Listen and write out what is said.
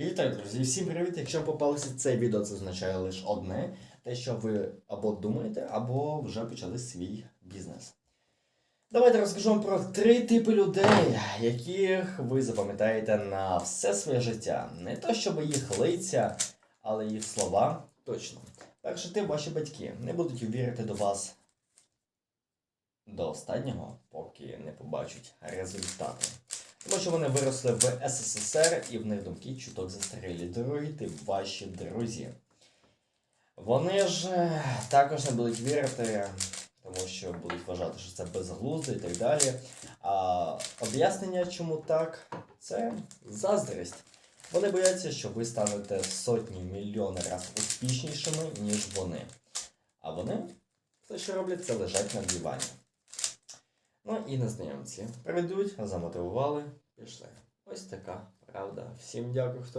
І так, друзі, всім привіт! Якщо попалося це відео, це означає лише одне: те, що ви або думаєте, або вже почали свій бізнес. Давайте розкажу вам про три типи людей, яких ви запам'ятаєте на все своє життя. Не то, щоб їх лиця, але їх слова точно. Перший тип ваші батьки не будуть вірити до вас до останнього, поки не побачать результати. Тому що вони виросли в СССР і в них думки чуток застарілі. Тип ваші друзі. Вони ж е, також не будуть вірити, тому що будуть вважати, що це безглуздо і так далі. А об'яснення, чому так, це заздрість. Вони бояться, що ви станете сотні мільйони разів успішнішими, ніж вони. А вони все, що роблять, це лежать на дивані. Ну і незнайомці. Прийдуть, замотивували, пішли. Ось така правда. Всім дякую, хто.